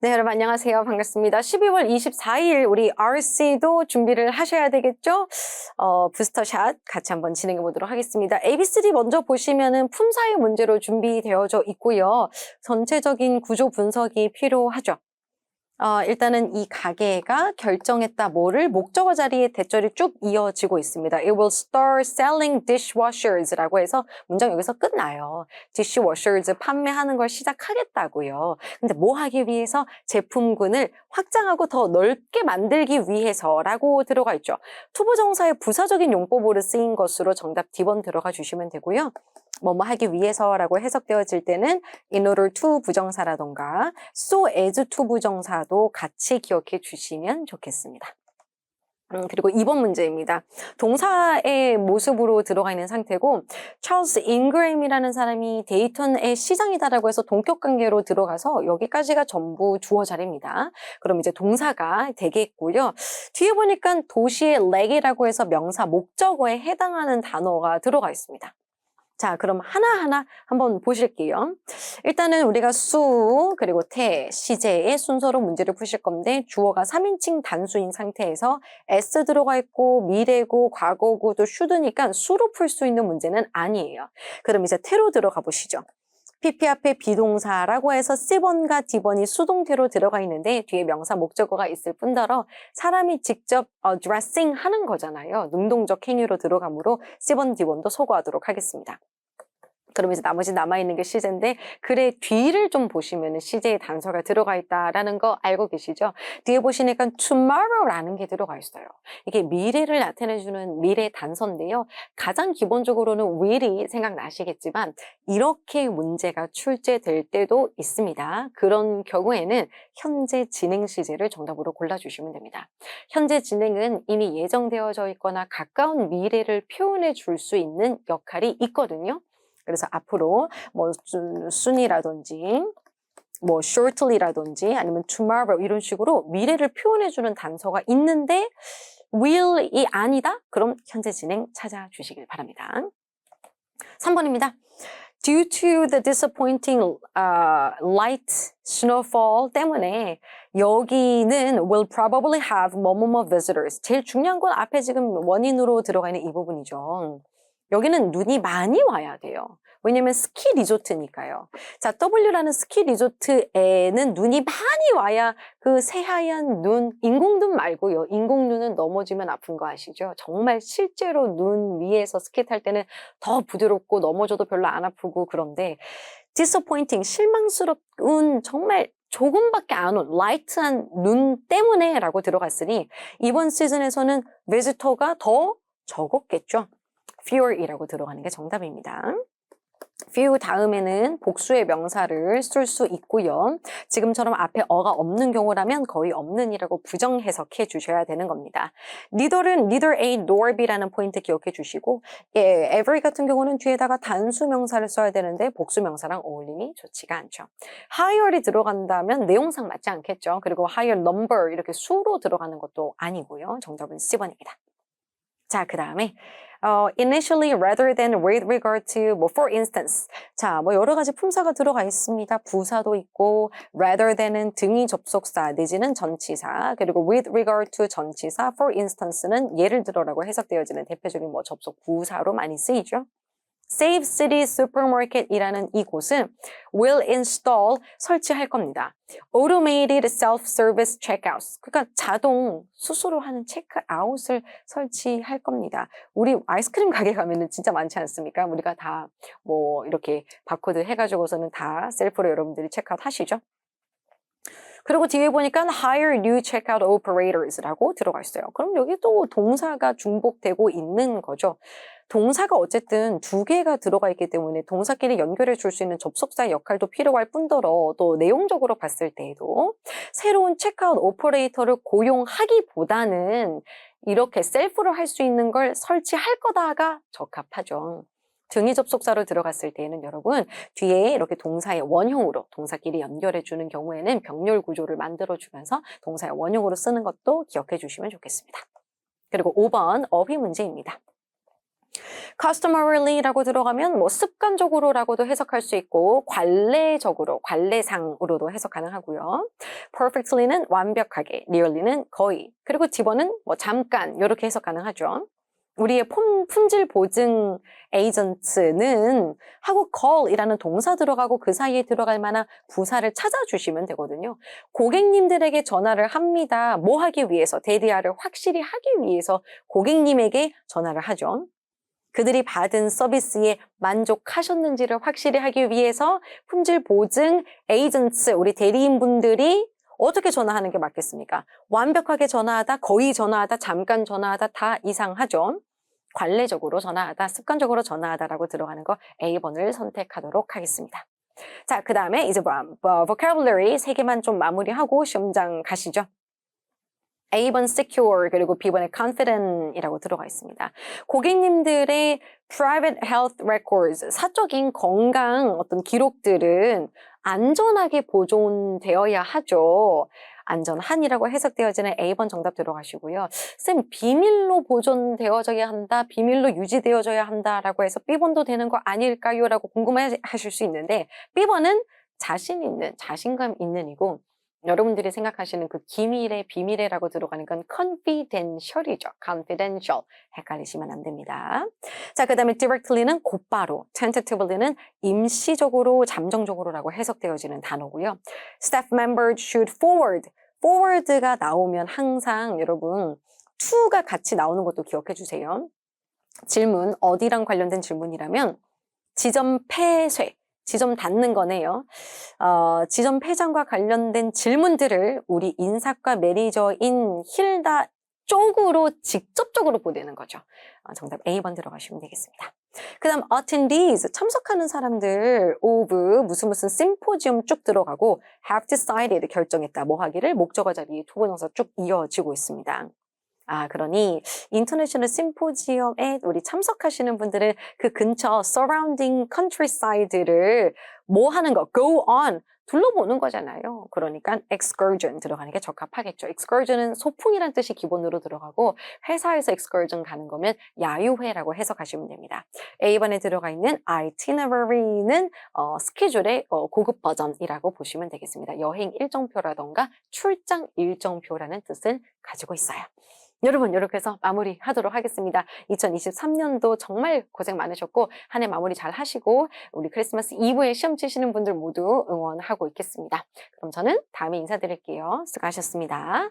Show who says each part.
Speaker 1: 네, 여러분 안녕하세요. 반갑습니다. 12월 24일 우리 RC도 준비를 하셔야 되겠죠? 어, 부스터샷 같이 한번 진행해 보도록 하겠습니다. ABCD 먼저 보시면은 품사의 문제로 준비되어져 있고요. 전체적인 구조 분석이 필요하죠. 어, 일단은 이 가게가 결정했다 뭐를 목적어 자리에 대절이 쭉 이어지고 있습니다. It will start selling dishwashers라고 해서 문장 여기서 끝나요. dishwashers 판매하는 걸 시작하겠다고요. 근데 뭐 하기 위해서 제품군을 확장하고 더 넓게 만들기 위해서라고 들어가 있죠. 투부정사의 부사적인 용법으로 쓰인 것으로 정답 D번 들어가 주시면 되고요. 뭐뭐 하기 위해서라고 해석되어질 때는 in order to 부정사라던가 so as to 부정사도 같이 기억해 주시면 좋겠습니다. 음, 그리고 2번 문제입니다. 동사의 모습으로 들어가 있는 상태고 찰스 잉그램이라는 사람이 데이턴의 시장이다라고 해서 동격 관계로 들어가서 여기까지가 전부 주어 자리입니다. 그럼 이제 동사가 되겠고요. 뒤에 보니까 도시의 렉이라고 해서 명사 목적어에 해당하는 단어가 들어가 있습니다. 자, 그럼 하나하나 한번 보실게요. 일단은 우리가 수, 그리고 태, 시제의 순서로 문제를 푸실 건데 주어가 3인칭 단수인 상태에서 s 들어가 있고 미래고 과거고 또 should니까 수로 풀 수 있는 문제는 아니에요. 그럼 이제 태로 들어가 보시죠. PP 앞에 비동사라고 해서 C번과 D번이 수동태로 들어가 있는데 뒤에 명사 목적어가 있을 뿐더러 사람이 직접 어, 드레싱 하는 거잖아요. 능동적 행위로 들어가므로 C번, D번도 소거하도록 하겠습니다. 그럼 이제 나머지 남아있는 게 시제인데 글의 뒤를 좀 보시면 시제의 단서가 들어가 있다라는 거 알고 계시죠? 뒤에 보시니까 tomorrow라는 게 들어가 있어요. 이게 미래를 나타내주는 미래 단서인데요. 가장 기본적으로는 will이 생각나시겠지만 이렇게 문제가 출제될 때도 있습니다. 그런 경우에는 현재 진행 시제를 정답으로 골라주시면 됩니다. 현재 진행은 이미 예정되어져 있거나 가까운 미래를 표현해 줄 수 있는 역할이 있거든요. 그래서 앞으로 뭐 soon이라든지 뭐 shortly라든지 아니면 tomorrow 이런 식으로 미래를 표현해주는 단서가 있는데 will이 아니다? 그럼 현재 진행 찾아주시길 바랍니다. 3번입니다. Due to the disappointing uh, light snowfall 때문에 여기는 will probably have 뭐뭐뭐 visitors. 제일 중요한 건 앞에 지금 원인으로 들어가 있는 이 부분이죠. 여기는 눈이 많이 와야 돼요. 왜냐면 스키 리조트니까요. 자, W라는 스키 리조트에는 눈이 많이 와야 그 새하얀 눈, 인공눈 말고요. 인공눈은 넘어지면 아픈 거 아시죠? 정말 실제로 눈 위에서 스키 탈 때는 더 부드럽고 넘어져도 별로 안 아프고 그런데 disappointing, 실망스러운 정말 조금밖에 안 온 라이트한 눈 때문에 라고 들어갔으니 이번 시즌에서는 베지터가 더 적었겠죠. Fewer이라고 들어가는 게 정답입니다. few 다음에는 복수의 명사를 쓸 수 있고요. 지금처럼 앞에 어가 없는 경우라면 거의 없는이라고 부정 해석해 주셔야 되는 겁니다. neither는 neither A nor B라는 포인트 기억해 주시고 예, every 같은 경우는 뒤에다가 단수 명사를 써야 되는데 복수 명사랑 어울림이 좋지가 않죠. higher이 들어간다면 내용상 맞지 않겠죠. 그리고 higher number 이렇게 수로 들어가는 것도 아니고요. 정답은 C번입니다. 자, 그 다음에 어, initially rather than with regard to 뭐 for instance 자, 뭐 여러 가지 품사가 들어가 있습니다. 부사도 있고 rather than은 등이 접속사 내지는 전치사 그리고 with regard to 전치사 for instance는 예를 들어라고 해석되어지는 대표적인 뭐 접속 부사로 많이 쓰이죠. Save City Supermarket이라는 이곳은 will install 설치할 겁니다. Automated Self-Service Checkouts 그러니까 자동 스스로 하는 체크아웃을 설치할 겁니다. 우리 아이스크림 가게 가면은 진짜 많지 않습니까? 우리가 다 뭐 이렇게 바코드 해가지고서는 다 셀프로 여러분들이 체크아웃 하시죠? 그리고 뒤에 보니까 hire new checkout operators라고 들어가 있어요. 그럼 여기 또 동사가 중복되고 있는 거죠. 동사가 어쨌든 두 개가 들어가 있기 때문에 동사끼리 연결해 줄 수 있는 접속사의 역할도 필요할 뿐더러 또 내용적으로 봤을 때에도 새로운 체크아웃 오퍼레이터를 고용하기보다는 이렇게 셀프로 할 수 있는 걸 설치할 거다가 적합하죠. 등이 접속사로 들어갔을 때에는 여러분 뒤에 이렇게 동사의 원형으로 동사끼리 연결해 주는 경우에는 병렬 구조를 만들어 주면서 동사의 원형으로 쓰는 것도 기억해 주시면 좋겠습니다. 그리고 5번 어휘 문제입니다. customarly라고 들어가면 뭐 습관적으로라고도 해석할 수 있고 관례적으로, 관례상으로도 해석 가능하고요. perfectly는 완벽하게, nearly는 거의, 그리고 D번은 뭐 잠깐 이렇게 해석 가능하죠. 우리의 품, 품질 보증 에이전트는 하고 call이라는 동사 들어가고 그 사이에 들어갈 만한 부사를 찾아주시면 되거든요. 고객님들에게 전화를 합니다. 뭐 하기 위해서? 데디아를 확실히 하기 위해서 고객님에게 전화를 하죠. 그들이 받은 서비스에 만족하셨는지를 확실히 하기 위해서 품질 보증 에이전트, 우리 대리인분들이 어떻게 전화하는 게 맞겠습니까? 완벽하게 전화하다, 거의 전화하다, 잠깐 전화하다 다 이상하죠. 관례적으로 전화하다, 습관적으로 전화하다라고 들어가는 거 A번을 선택하도록 하겠습니다. 자, 그 다음에 이제 뭐, 뭐 vocabulary 세 개만 좀 마무리하고 시험장 가시죠. A번 secure 그리고 B번에 confident이라고 들어가 있습니다. 고객님들의 private health records 사적인 건강 어떤 기록들은 안전하게 보존되어야 하죠. 안전한이라고 해석되어지는 A번 정답 들어가시고요. 쌤, 비밀로 보존되어져야 한다, 비밀로 유지되어져야 한다라고 해서 B번도 되는 거 아닐까요? 라고 궁금해 하실 수 있는데 B번은 자신 있는, 자신감 있는이고 여러분들이 생각하시는 그 기밀의 비밀이라고 들어가는 건 confidential이죠. confidential. 헷갈리시면 안 됩니다. 자, 그 다음에 directly는 곧바로, tentatively는 임시적으로, 잠정적으로라고 해석되어지는 단어고요. staff members should forward. forward가 나오면 항상 여러분 to가 같이 나오는 것도 기억해 주세요. 질문, 어디랑 관련된 질문이라면 지점 폐쇄, 지점 닫는 거네요. 어, 지점 폐장과 관련된 질문들을 우리 인사과 매니저인 힐다 쪽으로 직접적으로 보내는 거죠. 어, 정답 A번 들어가시면 되겠습니다. 그 다음 attendees 참석하는 사람들 of 무슨 무슨 심포지엄 쭉 들어가고 have decided 결정했다 뭐 하기를 목적어 자리에 투부정사 쭉 이어지고 있습니다. 아, 그러니 인터내셔널 심포지엄에 우리 참석하시는 분들은 그 근처 surrounding countryside를 뭐 하는 거, go on 둘러보는 거잖아요. 그러니까 excursion 들어가는 게 적합하겠죠. excursion은 소풍이란 뜻이 기본으로 들어가고 회사에서 excursion 가는 거면 야유회라고 해석하시면 됩니다. A번에 들어가 있는 itinerary는 어, 스케줄의 어, 고급 버전이라고 보시면 되겠습니다. 여행 일정표라던가 출장 일정표라는 뜻을 가지고 있어요. 여러분 이렇게 해서 마무리하도록 하겠습니다. 2023년도 정말 고생 많으셨고 한 해 마무리 잘 하시고 우리 크리스마스 이브에 시험 치시는 분들 모두 응원하고 있겠습니다. 그럼 저는 다음에 인사드릴게요. 수고하셨습니다.